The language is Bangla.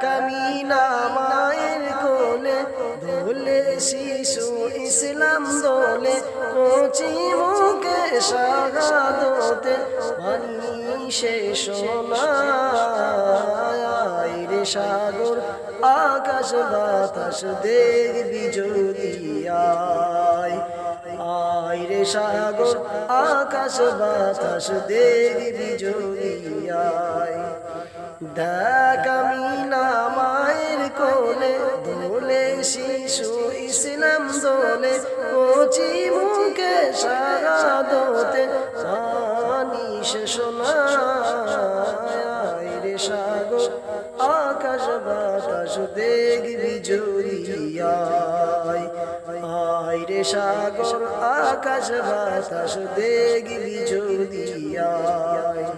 দেখ আমি না মায়ের কোলে, দোলে শিশু ইসলাম দোলে, কচি মুখে সাগাদোতে পানি শেষ রে সাগর, আকাশ বাতাস দেখবি যদি আয়। রে সাগর, আকাশ বাতাস দেখবি যদি আয়। দেখ কোলে দোলে শিশু ইসলাম দোলে, কচি মুখে সারা দোতে, পানি শেষ রে সাগর, আকাশ বাতাস দেখবি জড়িয়ায়। আয় রে সাগর, আকাশ বাতাস দেখবি জড়িয়ায়।